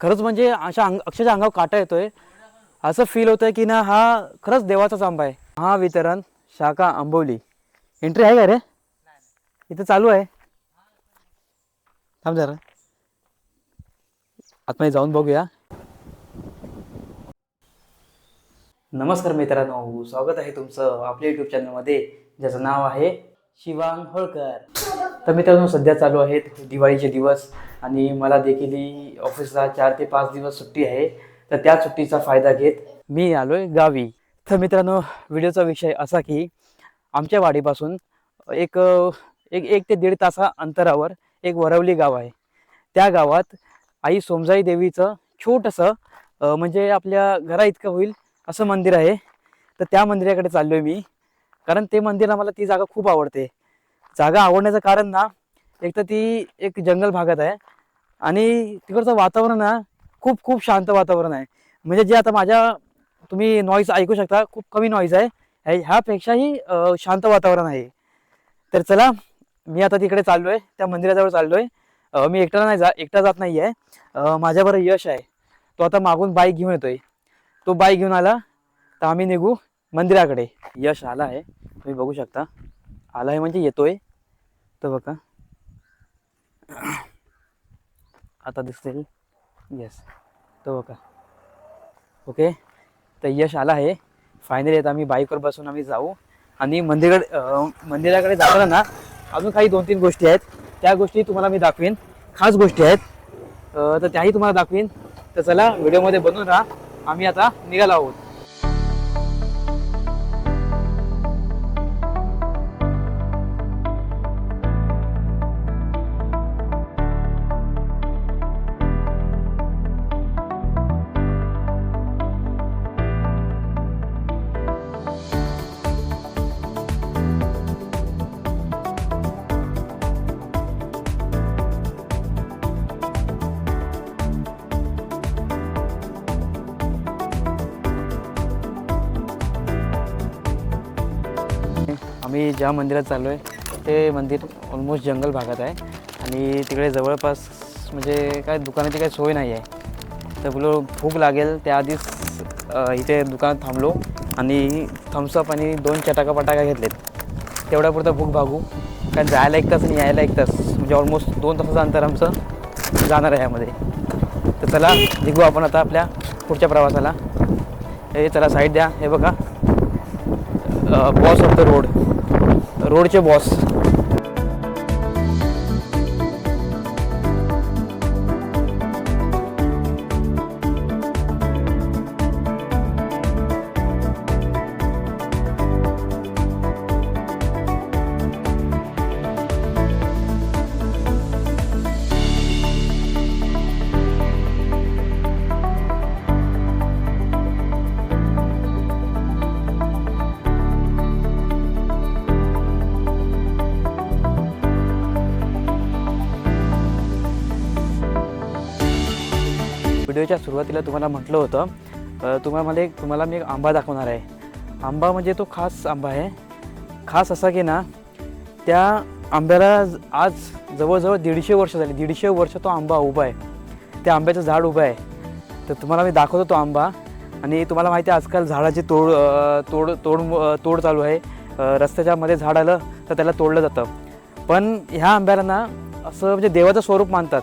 खरंच म्हणजे अशा अंग अक्षरशः अंगावर काटा येतोय. असं फील होतंय की ना हा खरंच देवाचाच आंबा आहे. हा वितरण शाखा आंबवली एंट्री आहे का रे? इथं चालू आहे. थांब जरा. आतमध्ये जाऊन बघूया. नमस्कार मित्रांनो स्वागत आहे तुमचं आपल्या युट्यूब चॅनलमध्ये ज्याचं नाव आहे शिवांग होळकर. तर मित्रांनो सध्या चालू आहेत दिवाळीचे दिवस आणि मला देखील ऑफिसला चार ते पाच दिवस सुट्टी आहे तर त्या सुट्टीचा फायदा घेत मी आलोय गावी. तर मित्रांनो व्हिडिओचा विषय असा की आमच्या वाडीपासून एक एक एक ते दीड तासा अंतरावर एक वरवली गाव आहे. त्या गावात आई सोमजाई देवीचं छोटंसं म्हणजे आपल्या घरा इतकं होईल असं मंदिर आहे. तर त्या मंदिराकडे चाललो आहे मी. कारण ते मंदिर आम्हाला ती जागा खूप आवडते. जागा आवडण्याचं कारण ना एक तर ती एक जंगल भागात आहे आणि तिकडचं वातावरण ना खूप खूप शांत वातावरण आहे. म्हणजे जे आता माझ्या तुम्ही नॉईज ऐकू शकता खूप कमी नॉईज आहे. ह्यापेक्षाही शांत वातावरण आहे. तर चला मी आता तिकडे चाललो आहे त्या मंदिराजवळ चाललो आहे मी एकटा नाही जा एकटा जात नाही आहे माझ्याबरोबर यश आहे. तो आता मागून बाईक घेऊन येतोय. तो बाईक घेऊन आला तर आम्ही निघू मंदिराकडे. यश आला आहे तुम्ही बघू शकता. आला आहे म्हणजे येतोय. तो बघा. आता दिसतील. येस तो बघा. ओके तर यश आला आहे. फायनली आता आम्ही बाईकवर बसून आम्ही जाऊ. आणि मंदिराकडे मंदिराकडे जाताना ना अजून काही दोन तीन गोष्टी आहेत. त्या गोष्टी तुम्हाला मी दाखवीन. खास गोष्टी आहेत. तर त्याही तुम्हाला दाखवीन. तर चला व्हिडिओमध्ये बनवून राहा. आम्ही आता निघालो आहोत. ज्या मंदिरात चाललो आहे ते मंदिर ऑलमोस्ट जंगल भागात आहे. आणि तिकडे जवळपास म्हणजे काय दुकानाची काही सोय नाही आहे तर बोलो भूक लागेल. त्याआधीच इथे दुकानात थांबलो आणि थम्सअप आणि दोन चटाका पटाका घेतलेत. तेवढ्यापुरतं भूक भागू. कारण जायला एक तास आणि यायला एक तास. म्हणजे ऑलमोस्ट दोन तासाचं अंतर आमचं जाणार आहे यामध्ये. तर चला निघू आपण आता आपल्या पुढच्या प्रवासाला. हे चला साईड द्या. हे बघा. बॉस ऑफ द रोड रोडचे बॉस. व्हिडिओच्या सुरुवातीला तुम्हाला म्हटलं होतं तुम्हाला मला एक तुम्हाला मी एक आंबा दाखवणार आहे. आंबा म्हणजे तो खास आंबा आहे. खास असा की ना त्या आंब्याला आज जवळजवळ दीडशे वर्ष झाली. दीडशे वर्ष तो आंबा उभा आहे. त्या आंब्याचं झाड उभं आहे. तर तुम्हाला मी दाखवतो तो आंबा. आणि तुम्हाला माहिती आहे आजकाल झाडाची तोड तोड तोड तोड चालू आहे. रस्त्याच्या मध्ये झाड आलं तर त्याला तोडलं जातं. पण ह्या आंब्याला ना असं म्हणजे देवाचं स्वरूप मानतात.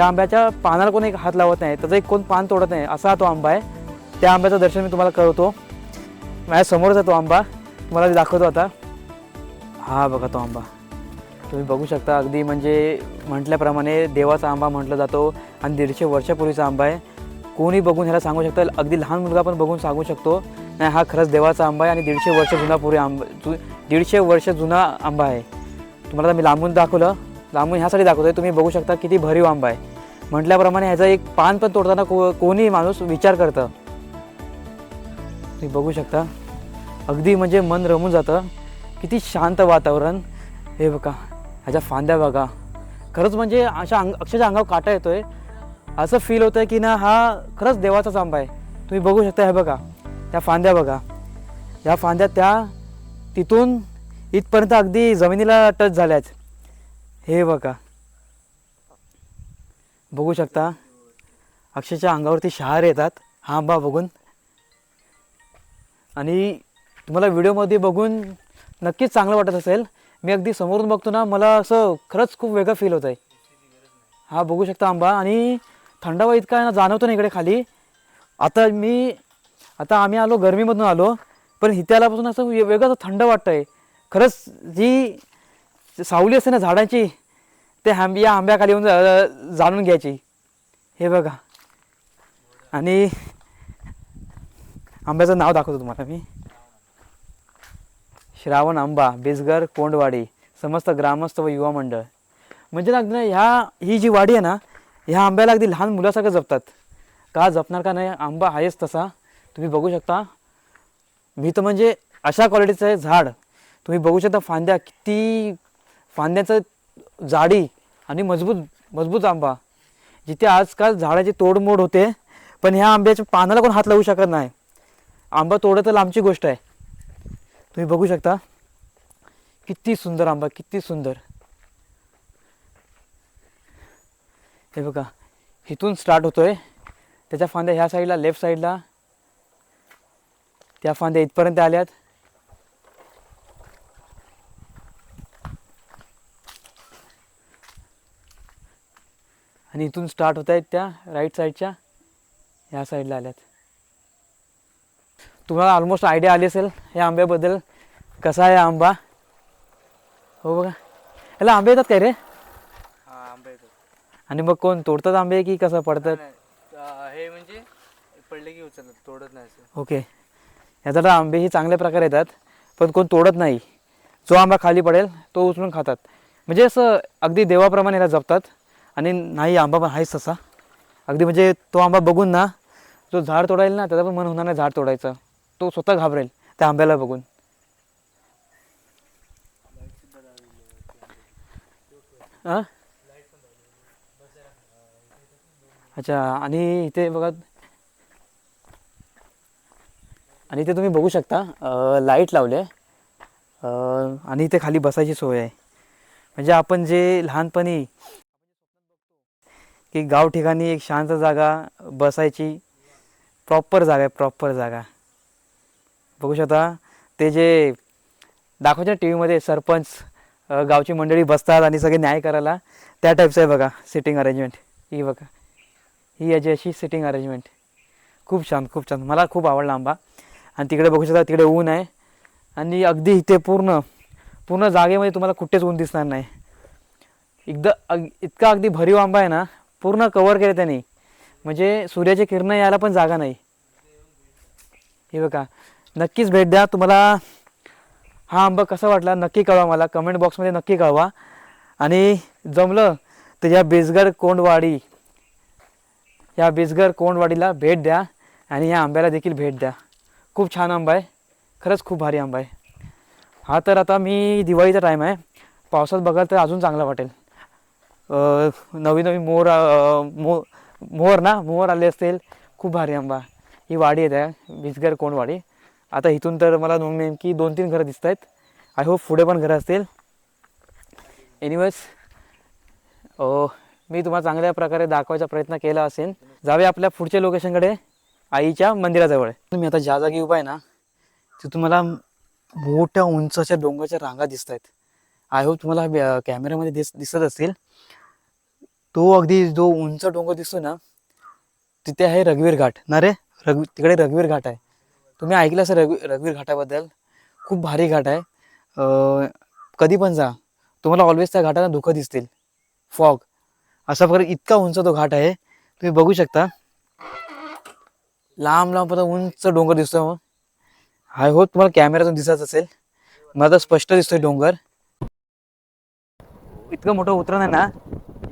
त्या आंब्याच्या पानाला कोणी हात लावत नाही त्याचं एक कोण पान तोडत नाही असा तो आंबा आहे. त्या आंब्याचं दर्शन मी तुम्हाला करवतो माझ्या समोरच आहे तो आंबा. तुम्हाला दाखवतो आता. हा बघा तो आंबा. तुम्ही बघू शकता अगदी म्हणजे म्हटल्याप्रमाणे देवाचा आंबा म्हटलं जातो आणि दीडशे वर्षापूर्वीचा आंबा आहे. कोणी बघून ह्याला सांगू शकतं अगदी लहान मुलगा पण बघून सांगू शकतो. नाही हा खरंच देवाचा आंबा आहे आणि दीडशे वर्ष जुना पूर्वी आंबा दीडशे वर्ष जुना आंबा आहे. तुम्हाला मी लांबून दाखवलं. लांबून ह्यासाठी दाखवतोय. तुम्ही बघू शकता किती भरीव आंबा आहे. म्हटल्याप्रमाणे ह्याचा एक पान पण तोडताना को कोणी माणूस विचार करतं. तुम्ही बघू शकता. अगदी म्हणजे मन रमून जातं. किती शांत वातावरण. हे बघा ह्याच्या फांद्या बघा. खरंच म्हणजे अशा अंग अक्षरशः अंगावर काटा येतोय. असं फील होतं की ना हा खरंच देवाचाच आंबा आहे. तुम्ही बघू शकता हे बघा. त्या फांद्या बघा. या फांद्या त्या तिथून इथपर्यंत अगदी जमिनीला टच झाल्याच हे बघा. बघू शकता. अक्षयच्या अंगावरती शहार येतात. हा बा बघून. आणि तुम्हाला व्हिडिओमध्ये बघून नक्कीच चांगलं वाटत असेल. मी अगदी समोरून बघतो ना मला असं खरंच खूप वेगळं फील होत आहे हा बघू शकता आंबा. आणि थंडावा इतका आहे ना जाणवतो ना इकडे खाली. आता मी आता आम्ही आलो गरमीमधून आलो. पण इथे आल्यापासून असं वेगळं थंड वाटतं आहे खरंच जी सावली असते ना झाडांची ते आंब या आंब्याखाली येऊन जा- जाणून घ्यायची. हे बघा. आणि आंब्याचं नाव दाखवतो तुम्हाला मी. श्रावण आंबा बेसगर कोंडवाडी समस्त ग्रामस्थ व युवा मंडळ. म्हणजे ना अगदी ना ह्या ही जी वाडी आहे ना ह्या आंब्याला अगदी लहान मुलासारखं जपतात. का जपणार का नाही? आंबा आहेच तसा. तुम्ही बघू शकता. मी तर म्हणजे अशा क्वालिटीचं आहे झाड. तुम्ही बघू शकता फांद्या किती फांद्याचं जाडी आणि मजबूत मजबूत आंबा. जिथे आजकाल झाडाची तोडमोड होते पण ह्या आंब्याच्या पानाला कोण हात लावू शकत नाही. आंबा तोडत तर लांबची गोष्ट आहे. तुम्ही बघू शकता. किती सुंदर आंबा किती सुंदर. हे बघा इथून स्टार्ट होतोय. त्याच्या फांद्या ह्या साईडला लेफ्ट साईडला त्या फांद्या इथपर्यंत आल्यात. आणि इथून स्टार्ट होत आहेत त्या राईट साईडच्या ह्या साईडला आल्यात. तुम्हाला ऑलमोस्ट आयडिया आली असेल या आंब्याबद्दल. कसा आहे आंबा? हो बघा. याला आंबे येतात काय रे? हा आंबा आणि मग कोण तोडतात आंबे की कसं पडतात? हे म्हणजे पडले की उचलत तोडत नाही ओके. याचा तर आंबे ही चांगल्या प्रकारे येतात पण कोण तोडत नाही. जो आंबा खाली पडेल तो उचलून खातात. म्हणजे असं अगदी देवाप्रमाणे याला जपतात. आणि नाही आंबा पण आहेच तसा. अगदी म्हणजे तो आंबा बघून ना जो झाड तोडायला ना त्याचा पण मन होणार नाही झाड तोडायचं. तो स्वतः घाबरेल त्या आंब्याला बघून. हां अच्छा आणि इथे बघा. आणि इथे तुम्ही बघू शकता लाइट लावले आणि इथे खाली बसायची सोय आहे. म्हणजे आपण जे लहानपणी की गाव ठिकाणी एक शांत जागा बसायची प्रॉपर जागा आहे प्रॉपर जागा. बघू शकता ते जे दाखवायचे टी व्हीमध्ये सरपंच गावची मंडळी बसतात आणि सगळे न्याय करायला त्या टाईपचं आहे बघा सिटिंग अरेंजमेंट ही बघा ही याची अशी सिटिंग अरेंजमेंट खूप छान खूप छान. मला खूप आवडला आंबा. आणि तिकडे बघू शकता तिकडे ऊन आहे. आणि अगदी इथे पूर्ण पूर्ण जागेमध्ये तुम्हाला कुठेच ऊन दिसणार नाही. एकदा अग इतका अगदी भरीव आंबा आहे ना पूर्ण कवर केलं त्यांनी. म्हणजे सूर्याची किरणं यायला पण जागा नाही. हे बघा. नक्कीच भेट द्या. तुम्हाला हा आंबा कसा वाटला नक्की कळवा मला. कमेंट बॉक्समध्ये नक्की कळवा. आणि जमलं तर या बेसगर कोंडवाडी या बेसगर कोंडवाडीला भेट द्या आणि या आंब्याला देखील भेट द्या. खूप छान आंबा आहे. खरंच खूप भारी आंबा आहे. हा तर आता मी दिवाळीचा टाईम आहे. पावसात बघाल तर अजून चांगला वाटेल. नवीन नवीन मोर मो मोर ना मोर आले असतील. खूप भारी आंबा. ही वाडी आहे त्या. बिसगर कोंडवाडी आता इथून तर मला दोन नेमकी दोन तीन घरं दिसत आहेत. आय होप पुढे पण घरं असतील. एनिवेज मी तुम्हाला चांगल्या प्रकारे दाखवायचा प्रयत्न केला असेल. जावे आपल्या पुढच्या लोकेशनकडे आईच्या मंदिराजवळ. तुम्ही आता ज्या जागी उभा आहे ना तिथून तुम्हाला मोठ्या उंचाच्या डोंगराच्या रांगा दिसत आहेत. आय होप तुम्हाला बॅ- कॅमेऱ्यामध्ये दिस दिसत असतील. तो अगदी जो उंच डोंगर दिसतो ना तिथे आहे रघुवीर घाट. ना रे? रघु तिकडे रघुवीर घाट आहे. तुम्ही ऐकलं असेल रघु रघुवीर घाटाबद्दल? खूप भारी घाट आहे. कधी पण जा. तुम्हाला ऑलवेज त्या घाटाला धुकं दिसतील. फॉग अशा प्रकारे इतका उंच तो घाट आहे. तुम्ही बघू शकता. लांब लांब पण उंच डोंगर दिसतो आय होप हो, तुम्हाला कॅमेऱ्यातून दिसत असेल. मला तर स्पष्ट दिसतोय डोंगर. इतकं मोठं उतरण आहे ना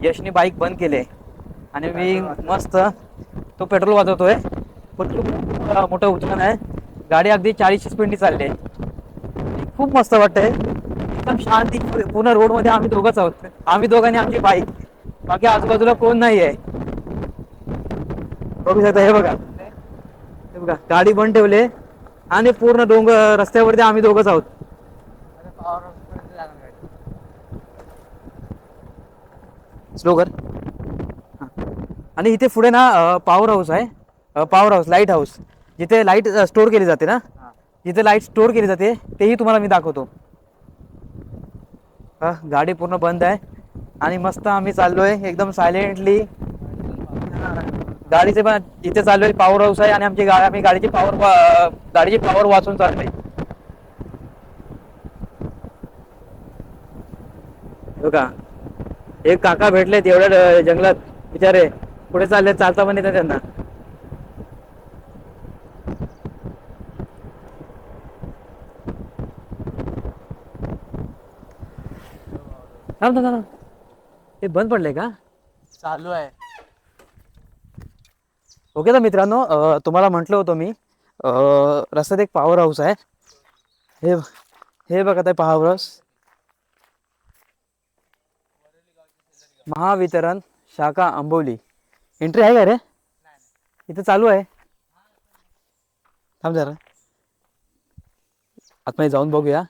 यशने बाईक बंद केले. आणि मी मस्त तो पेट्रोल वाजवतोय पण खूप मोठं उतरण आहे. गाडी अगदी चाळीसशे स्पीडनी चालली आहे. खूप मस्त वाटतंय. एकदम शांती पूर्ण रोडमध्ये आम्ही दोघंच आहोत. आम्ही दोघांनी आमची बाईक बाकी आजूबाजूला कोण नाही आहे बघू शकता हे बघा. हे बघा गाडी बंद ठेवले आणि पूर्ण डोंगर रस्त्यावरती आम्ही दोघंच आहोत. स्लो कर. हा. आणि इथे पुढे ना पॉवर हाऊस आहे. पॉवर हाऊस लाइट हाऊस जिथे लाइट स्टोअर केली जाते ना? हा. जिथे लाइट स्टोअर केली जाते तेही तुम्हाला मी दाखवतो. हा, गाडी पूर्ण बंद आहे. आणि मस्त आम्ही चाललोय एकदम सायलेंटली गाडीचे पण इथे चाललोय पॉवर हाऊस आहे. आणि आमची गाडी आम्ही गाडीची पॉवर गाडीची पॉवर वाचून चाललोय. बघा एक काका भेटलेत एवढ्या जंगलात. बिचारे पुढे चालले चालता पण येतं त्यांना. थांब थांब थांब. हे बंद पडले का? चालू आहे. ओके तर मित्रांनो अं, तुम्हाला म्हटलं होतं मी अं, रस्त्यात एक पॉवर हाऊस आहे. हे हे बघा ते पॉवर हाऊस महावितरण शाखा आंबोली. एंट्री आहे का रे? इथं चालू आहे. थांब जरा. आतमध्ये जाऊन बघूया.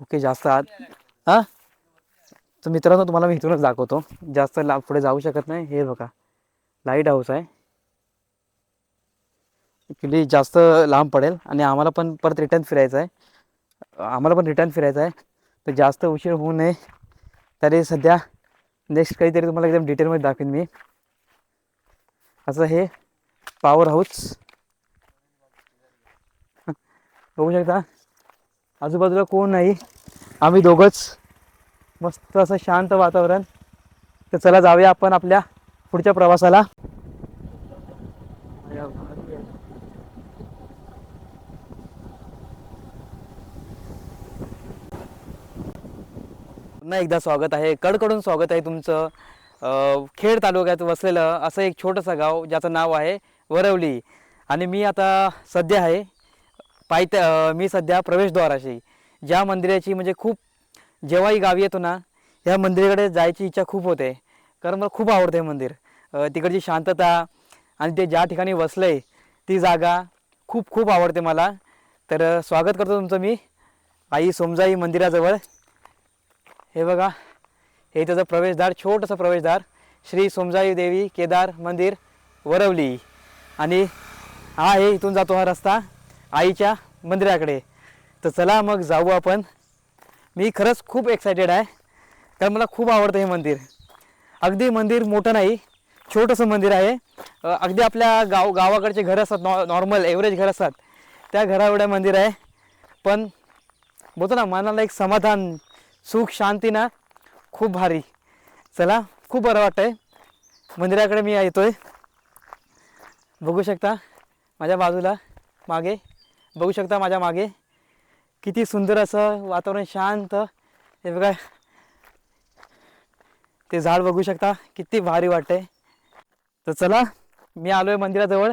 ओके जास्त आत. हा? तर मित्रांनो तुम्हाला मी इथूनच दाखवतो. जास्त ला पुढे जाऊ शकत नाही. हे बघा. लाइट हाऊस आहे. ॲक्च्युली जास्त लांब पडेल. आणि आम्हाला पण परत रिटर्न फिरायचं आहे. आम्हाला पण रिटर्न फिरायचं आहे. तर जास्त उशीर होऊ नये. तरी सध्या नेक्स्ट काहीतरी तुम्हाला एकदम डिटेलमध्ये दाखवेन मी. असं हे पॉवर हाऊस बघू शकता. आजूबाजूला कोण नाही. आम्ही दोघंच. मस्त असं शांत वातावरण. तर चला जाऊया आपण आपल्या पुढच्या प्रवासाला. पुन्हा एकदा स्वागत आहे. कडकडून स्वागत आहे तुमचं. खेड तालुक्यात वसलेलं असं एक छोटंसं गाव ज्याचं नाव आहे वरवली. आणि मी आता सध्या आहे पायथ्या मी सध्या प्रवेशद्वाराशी. ज्या मंदिराची म्हणजे खूप जेव्हाही गावी येतो ना ह्या मंदिराकडे जायची इच्छा खूप होते. कारण मला खूप आवडते हे मंदिर. तिकडची शांतता आणि ते ज्या ठिकाणी वसलं आहे ती जागा खूप खूप आवडते मला. तर स्वागत करतो तुमचं मी. आई सोमजाई मंदिराजवळ. हे बघा हे त्याचं प्रवेशद्वार छोटंसं प्रवेशद्वार श्री सोमजाई देवी केदार मंदिर वरवली. आणि हा आहे इथून जातो हा रस्ता आईच्या मंदिराकडे. तर चला मग जाऊ आपण. मी खरंच खूप एक्सायटेड आहे कारण मला खूप आवडतं हे मंदिर. अगदी मंदिर मोठं नाही छोटंसं मंदिर आहे. अगदी आपल्या गाव गावाकडचे घर असतात नॉ नॉर्मल एव्हरेज घर असतात. त्या घराएवढ्या मंदिर आहे. पण बोलतो ना मनाला एक समाधान सुख शांती ना? खूप भारी. चला खूप बरं वाटतंय. मंदिराकडे मी येतोय. बघू शकता माझ्या बाजूला मागे. बघू शकता माझ्या मागे. किती सुंदर असं वातावरण शांत. हे बघा. ते झाड बघू शकता. किती भारी वाटतंय. तर चला मी आलो आहे मंदिराजवळ.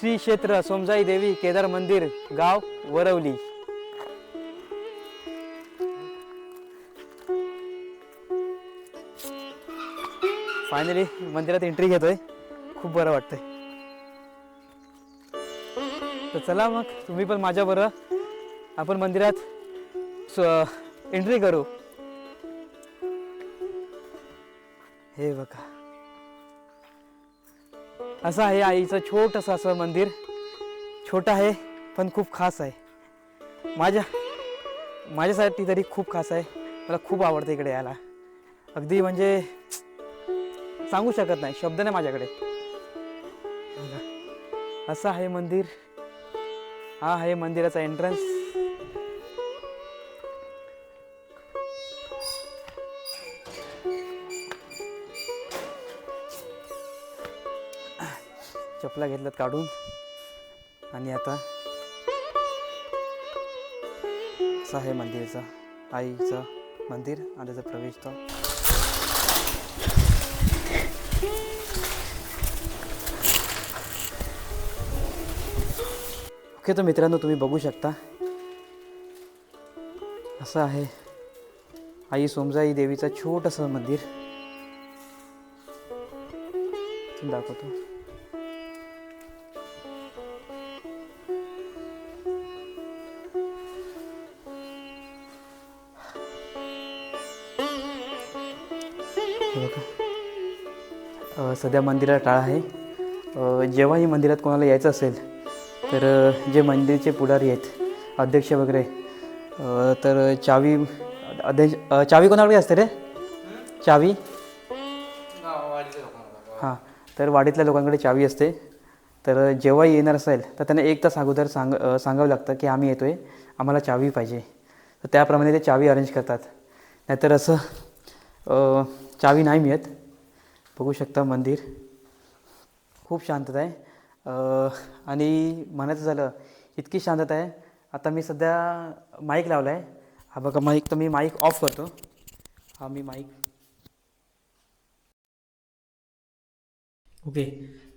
श्री क्षेत्र सोमजाई देवी केदार मंदिर गाव वरवली. फायनली मंदिरात एंट्री घेतोय. खूप बरं वाटतंय. तर चला मग तुम्ही पण माझ्या बरं आपण मंदिरात एंट्री करू. असं आहे आईचं छोटंसं असं मंदिर. छोटं आहे पण खूप खास आहे. माझ्या माझ्यासाठी तरी खूप खास आहे. मला खूप आवडतं इकडे यायला. अगदी म्हणजे सांगू शकत नाही. शब्द नाही माझ्याकडे. असं आहे मंदिर. हा आहे मंदिराचा एंट्रन्स पाकला घेतलं काढून. आणि आता असं आहे मंदिरचं आईचं मंदिर आणि त्याचा प्रवेशद्वार ओके तर मित्रांनो तुम्ही बघू शकता. असं आहे आई सोमजाई देवीचं छोटंसं मंदिर. दाखवतो. सध्या मंदिरात टाळ आहे. जेव्हाही मंदिरात कोणाला यायचं असेल तर जे मंदिरचे पुढारी आहेत अध्यक्ष वगैरे तर चावी अध्यक्ष चावी कोणाकडे असते रे? चावी? हां तर वाडीतल्या लोकांकडे चावी असते. तर जेव्हा येणार असेल तर त्यांना एक तास अगोदर सांग सांगावं लागतं की आम्ही येतो आहे आम्हाला चावी पाहिजे. तर त्याप्रमाणे ते चावी अरेंज करतात. नाहीतर असं चावी नाही मिळत. बघू शकता मंदिर. खूप शांतता आहे. आणि म्हणायचं झालं इतकी शांतता आहे. आता मी सध्या माईक लावला आहे हा बघा माईक तर मी माईक ऑफ करतो. हा मी माईक ओके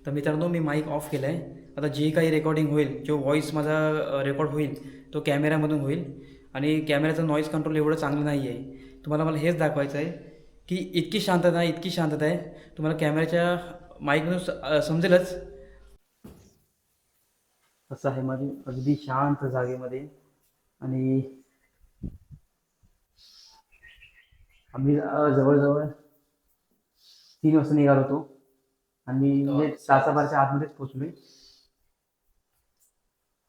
तर मित्रांनो मी माईक ऑफ केला आहे आता जे काही रेकॉर्डिंग होईल जो व्हॉईस माझा रेकॉर्ड होईल तो कॅमेऱ्यामधून होईल. आणि कॅमेऱ्याचं नॉईज कंट्रोल एवढं चांगलं नाही आहे तुम्हाला मला हेच दाखवायचं आहे की इतकी शांतता आहे इतकी शांतता आहे. तुम्हाला कॅमेऱ्याच्या माईकमधून समजेलच. असं आहे माझी अगदी शांत जागेमध्ये. आणि आम्ही जवळजवळ तीन वाजता निघालो होतो. आणि म्हणजे तासाभरच्या आतमध्येच पोचलोय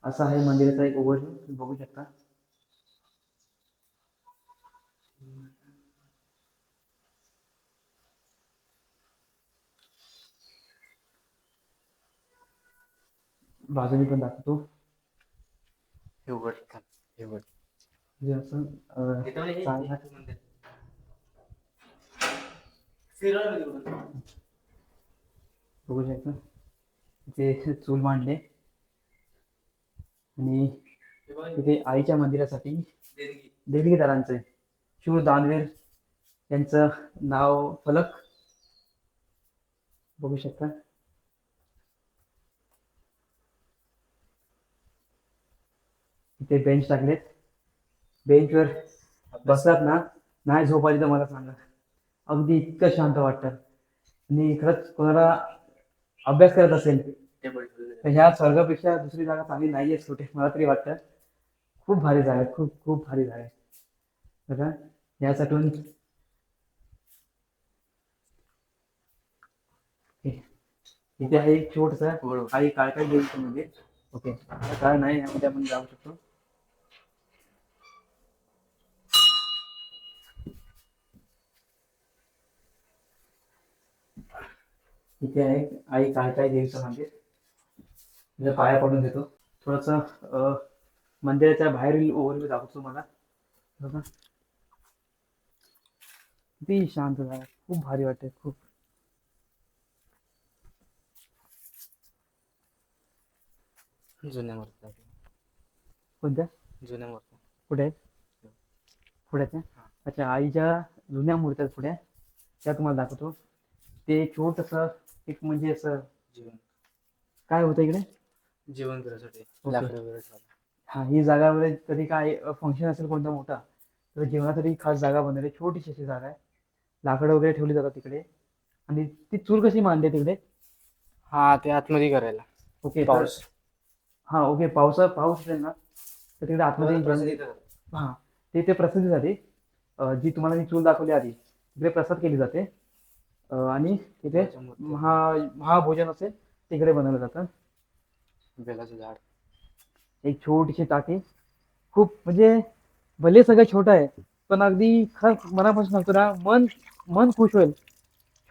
असा आहे मंदिराचा एक ओव्हर तुम्ही बघू शकता. बाजूने पण दाखवतो. हे उघड थांब, हे उघड. म्हणजे असं अ, चांगला- बघू शकता. इथे चूल मांडले. आणि तिथे आईच्या मंदिरासाठी देणगीदारांचे शूर दानवीर यांचं नाव फलक. बघू शकता. इथे बेंच टाकलेत. बेंचवर बसलात ना नाही झोप आली तर मला सांगा. अगदी इतकं शांत वाटतं. आणि खरंच कोणाला अभ्यास करत असेल तर ह्या स्वर्गापेक्षा दुसरी जागा चांगली नाही आहे छोटे मला तरी वाटतं. खूप भारी जागा आहे खूप खूप भारी जागा आहे. बघा यासाठून हे- इथे आहे एक छोटसा. काही काय काय देईल म्हणजे. ओके. काय नाही यामध्ये आपण जाऊ शकतो. इथे आहे. आई काय काय देवीचं मंदिर तिथे पाया पडून देतो. थोडस मंदिराच्या बाहेरील ओव्हरव्ह्यू दाखवतो मला किती शांत झाला. खूप भारी वाटते खूप. जुन्या मूर्त्या. कोणत्या? जुन्या मूर्त्या. कुठे आहेत पुढे अच्छा आईच्या जुन्या मूर्त्या पुढे. त्या तुम्हाला दाखवतो. ते छोटस एक म्हणजे असं जीवन काय होतं इकडे? जेवण करायसाठी ओके. लाकडं वगैरे ठेवायला. हा ही जागा वगैरे कधी काय फंक्शन असेल कोणता मोठा तर जेवणासाठी खास जागा बनवली. आहे. छोटीशी अशी जागा आहे. लाकडं वगैरे ठेवली जातात तिकडे. आणि ती चूल कशी आहे तिकडे? हा ते आतमध्ये करायला. ओके तर- पाऊस. हा ओके पावसा पाऊस असेल ना तर तिकडे आतमध्ये हा ते ते प्रसादीसाठी अं, जी तुम्हाला मी चूल दाखवली आधी तिकडे प्रसाद केली जाते. आणि तिथे. महा महाभोजन असेल तिकडे बनवलं जातं. बेलाचं झाड. एक छोटीशी टाकी. खूप म्हणजे भले सगळं छोटं आहे पण अगदी खरं मनापासून सांगतो ना मन मन खुश होईल.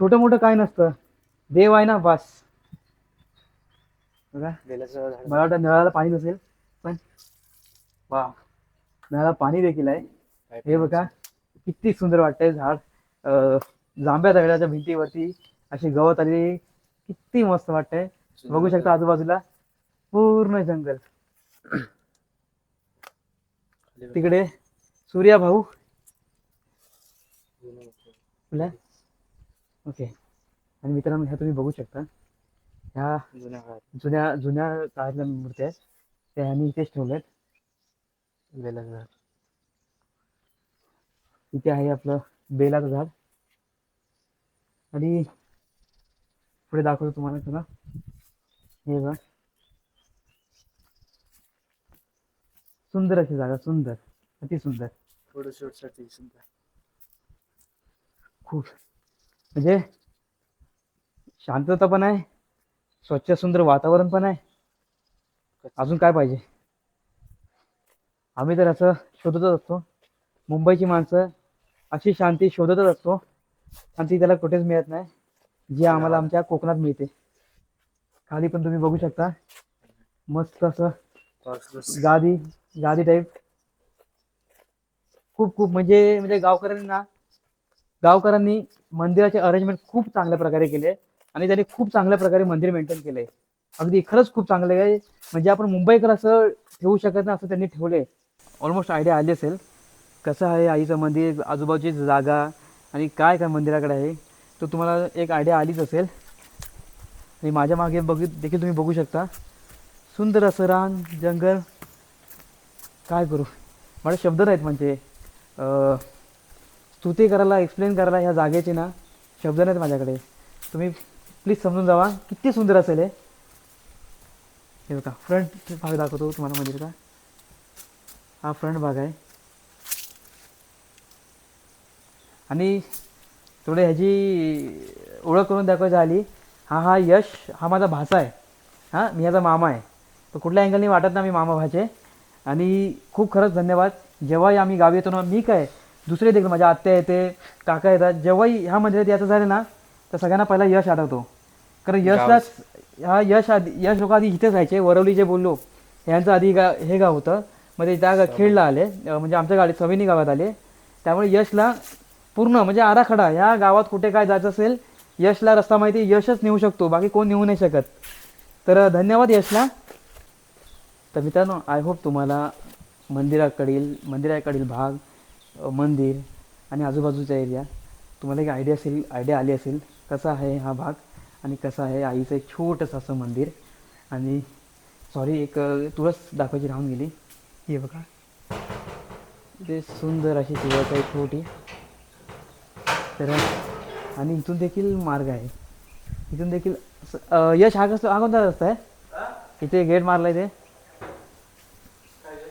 छोटं मोठं काय नसतं. देव आहे ना बस बघा. बेलाचं झाड. मला वाटतं नळाला पाणी नसेल पण वा. नळाला पाणी देखील आहे. हे बघा. किती सुंदर वाटतंय झाड. जांभ्या दगडाच्या भिंतीवरती अशी गवत आली किती मस्त वाटतंय. बघू शकता आजूबाजूला पूर्ण जंगल. तिकडे सूर्या भाऊ. ओके. आणि मित्रांनो ह्या तुम्ही बघू शकता. ह्या जुन्या जुन्या काळातल्या मूर्त्या आहेत. ते ह्यांनी इथेच ठेवलेत बेलाचं झाड. इथे आहे आपलं बेलाचं झाड. आणि पुढे दाखवतो तुम्हाला चला. हे बघा. सुंदर अशी जागा सुंदर. अति सुंदर. थोडं शॉर्टसाठी सुद्धा खूप. म्हणजे शांतता पण आहे स्वच्छ सुंदर वातावरण पण आहे. अजून काय पाहिजे? आम्ही तर असं शोधतच असतो. मुंबईची माणसं अशी शांती शोधतच असतो. आणि ती त्याला कुठेच मिळत नाही. जी आम्हाला आमच्या कोकणात मिळते. खाली पण तुम्ही बघू शकता. मस्त असं गादी गादी टाईप खूप खूप म्हणजे म्हणजे गावकऱ्यांनी ना गावकऱ्यांनी मंदिराचे अरेंजमेंट खूप चांगल्या प्रकारे केले आणि त्यांनी खूप चांगल्या प्रकारे मंदिर मेंटेन केलंय अगदी खरंच खूप चांगलं आहे. म्हणजे आपण मुंबईकर असं ठेवू शकत नाही असं त्यांनी ठेवले ऑलमोस्ट आयडिया आली असेल. कसं आहे आईचं मंदिर आजूबाजूची जागा आणि काय काय मंदिराकडे आहे तो तुम्हाला एक आयडिया आलीच असेल. आणि माझ्या मागे बघित देखील तुम्ही बघू शकता. सुंदर असं रान जंगल. काय करू? मला शब्द नाहीत म्हणजे स्तुती करायला एक्सप्लेन करायला ह्या जागेचे ना शब्द नाहीत माझ्याकडे. तुम्ही प्लीज समजून जावा किती सुंदर असेल हे. हे बघा फ्रंट भाग दाखवतो तुम्हाला मंदिरचा. हा फ्रंट भाग आहे. आणि थोडे ह्याची ओळख करून दाखवायची आली हा हा यश हा माझा भाचा आहे. हां मी याचा मामा आहे. तर कुठल्या अँगलनी वाटत नाही मी मामा भाचे. आणि खूप खरंच धन्यवाद. जेव्हाही आम्ही गावी येतो ना मी काय दुसरे देखील माझ्या आत्या येते काका येतात जेव्हाही ह्या मंदिरात यायचं झालं ना तर सगळ्यांना पहिला यश आठवतो. कारण यशलाच हा यश आधी यश लोक आधी इथेच राहायचे. वरवली जे बोललो यांचं आधी गा हे गाव होतं. मग ते त्या गा- खेडला आले म्हणजे आमच्या गाडीत सविनी गावात आले. त्यामुळे यशला पूर्ण म्हणजे आराखडा. ह्या गावात कुठे काय जायचं असेल यशला रस्ता माहिती यशच नेऊ शकतो. बाकी कोण नेऊ नाही शकत. तर धन्यवाद यशला. तर मित्रांनो आय होप तुम्हाला मंदिराकडील मंदिराकडील भाग मंदिर आणि आजूबाजूचा एरिया तुम्हाला एक आयडिया असेल आयडिया आली असेल कसा आहे हा भाग आणि कसं आहे आईचं एक छोटंसं असं मंदिर. आणि सॉरी एक तुळस दाखवायची राहून गेली. हे बघा. ते सुंदर अशी तुळस आहे छोटी. तर आणि इथून देखील मार्ग आहे. इथून देखील यश हा कसं हा कोणता रस्ता आहे? इथे गेट मारलाय ते.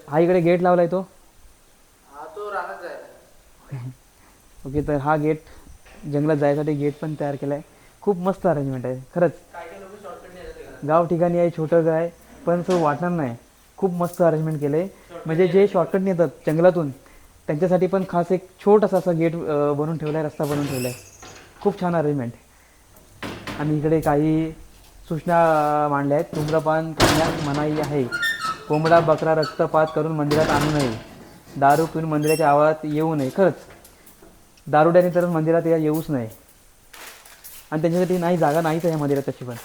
हा इकडे गेट लावलाय तो. ओके तर हा गेट जंगलात जायसाठी गेट पण तयार केला आहे खूप मस्त अरेंजमेंट आहे. खरंच. गाव ठिकाणी आहे छोटं गाय आहे पण असं वाटणार नाही. खूप मस्त अरेंजमेंट केलं आहे म्हणजे जे शॉर्टकट नेतात जंगलातून त्यांच्यासाठी पण खास एक छोटासा असा गेट बनवून ठेवला आहे रस्ता बनवून ठेवला आहे खूप छान अरेंजमेंट आणि इकडे काही सूचना मांडल्या आहेत धूम्रपान करण्यास मनाई आहे. कोंबडा बकरा रक्तपात करून मंदिरात आणू नये. दारू पिऊन मंदिराच्या आवारात येऊ नये. खरंच दारुड्याने तर मंदिरात या- येऊच नाही आणि त्यांच्यासाठी नाही जागा नाहीच आहे या मंदिरात तशी पण.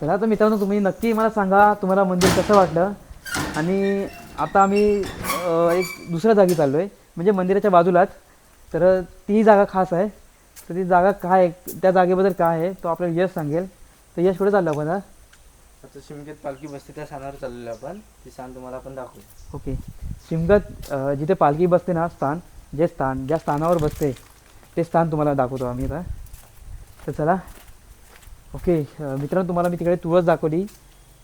चला तर मित्रांनो तुम्ही नक्की मला सांगा तुम्हाला मंदिर कसं वाटलं? आणि आता आम्ही एक दुसऱ्या जागी चाललो आहे म्हणजे मंदिराच्या बाजूलाच. तर ती जागा खास आहे. तर ती जागा काय आहे, त्या जागेबद्दल काय आहे तो आपल्याला यश सांगेल. तर यश कुठे चाललो आपण हा? आता शिमगेत पालखी बसते त्या स्थानावर चाललेलो आपण. ती स्थान तुम्हाला आपण दाखवू. ओके. शिमगत जिथे पालखी बसते ना स्थान जे स्थान ज्या स्थानावर बसते ते स्थान तुम्हाला दाखवतो आम्ही आता. तर चला. ओके मित्रांनो तुम्हाला मी तिकडे तुळस दाखवली.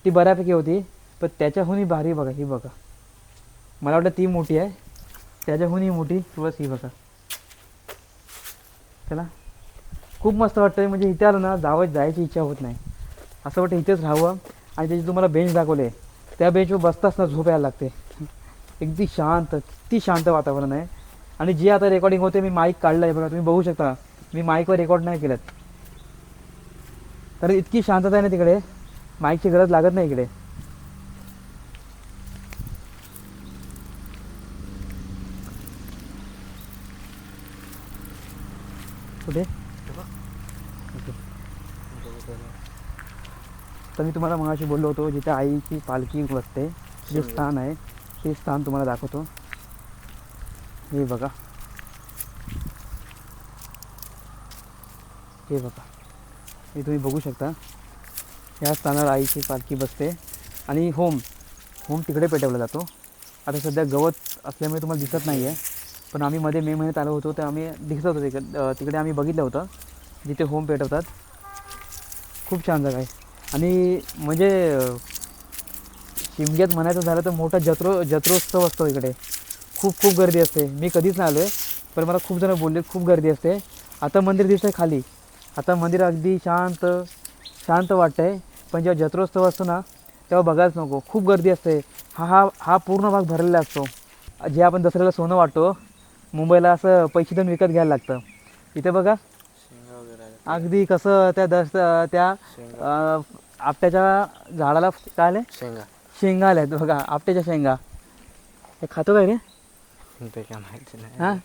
ती बऱ्यापैकी होती. पण त्याच्याहूनही भारी बघा ही बघा. मला वाटतं ती मोठी आहे. त्याच्याहूनही मोठी तुळस ही बघा. चला. खूप मस्त वाटतं म्हणजे इथे आलं ना जावं जायची इच्छा होत नाही. असं वाटतं इथेच राहावं. आणि त्याची तुम्हाला बेंच दाखवले त्या बेंचवर बसताच ना झोप यायला लागते. अगदी शांत किती शांत वातावरण आहे. आणि जी आता रेकॉर्डिंग होते मी माईक काढलं आहे बघा तुम्ही बघू शकता. मी माईकवर रेकॉर्ड नाही केलं तर इतकी शांतता आहे ना तिकडे. माईकची गरज लागत नाही इकडे. कुठे ओके. तर मी तुम्हाला मगाशी बोललो होतो जिथे आईची पालखी बसते जे स्थान आहे ते स्थान तुम्हाला दाखवतो. हे बघा. हे बघा. हे तुम्ही बघू शकता. ह्या स्थानावर आईची पालखी बसते. आणि होम होम तिकडे पेटवला जातो. आता सध्या गवत असल्यामुळे तुम्हाला दिसत नाही आहे पण आम्ही मध्ये मे महिन्यात आलो होतो तर आम्ही दिसत होतो तिकडे तिकडे आम्ही बघितलं होतं जिथे होम पेटवतात. खूप छान जागा आहे. आणि म्हणजे शिमग्यात म्हणायचं झालं तर मोठा जत्रो जत्रोत्सव असतो इकडे. खूप खूप गर्दी असते. मी कधीच नाही आलो आहे पण मला खूप जण बोलले खूप गर्दी असते. आता मंदिर दिसतं आहे खाली. आता मंदिर अगदी शांत शांत वाटतं आहे पण जेव्हा जत्रोत्सव असतो ना तेव्हा बघायलाच नको. खूप गर्दी असते. हा हा हा पूर्ण भाग भरलेला असतो. जे आपण दसऱ्याला सोनं वाटतो मुंबईला असं पैसे देऊन विकत घ्यायला लागतं. इथे बघा. अगदी कसं त्या दस त्या अं, आपट्याच्या झाडाला काय आलं शेंगा. शेंगा आल्या आहेत बघा आपट्याच्या शेंगा. हे खातो काय रे? ते काय माहिती नाही. हां?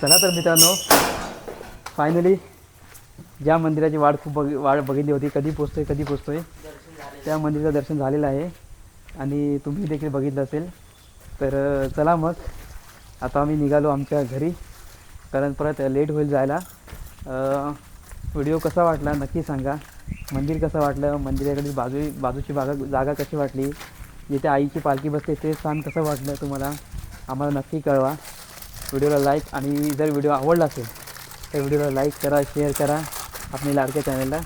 चला तर मित्रांनो फायनली ज्या मंदिराची वाट खूप बघ वाट बघितली होती कधी पोचतोय कधी पोचतोय त्या मंदिराचं दर्शन झालेलं आहे. आणि तुम्ही देखील बघितलं असेल. तर चला मग. आता आम्ही निघालो आमच्या घरी. कारण परत लेट होईल जायला. व्हिडिओ कसा वाटला नक्की सांगा. मंदिर कसं वाटलं? मंदिराकडे बाजू बाजूची बागा जागा कशी वाटली? जिथे आईची पालखी बसते ते स्थान कसं वाटलं तुम्हाला? आम्हाला नक्की कळवा. व्हिडिओला लाईक आणि जर व्हिडिओ आवडला असेल तर व्हिडिओला लाईक करा शेअर करा. आपल्या लाडक्या चॅनलला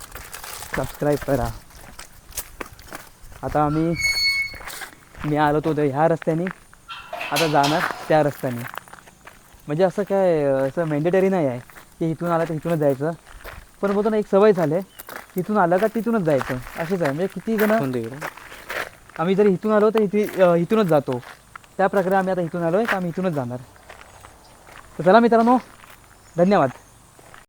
सबस्क्राईब करा. आता आम्ही मी आलो होतो ह्या रस्त्याने. आता जाणार त्या रस्त्याने. म्हणजे असं काय असं मॅन्डेटरी नाही आहे की इथून आलं तर इथूनच जायचं. पण बोलतो ना एक सवय झाली तिथून आलं का तिथूनच जायचं. असेच आहे. म्हणजे किती जण आम्ही जर इथून आलो तर इथे इथूनच जातो. त्या प्रकारे आम्ही आता इथून आलो आहे तर आम्ही इथूनच जाणार. तर चला मित्रांनो धन्यवाद.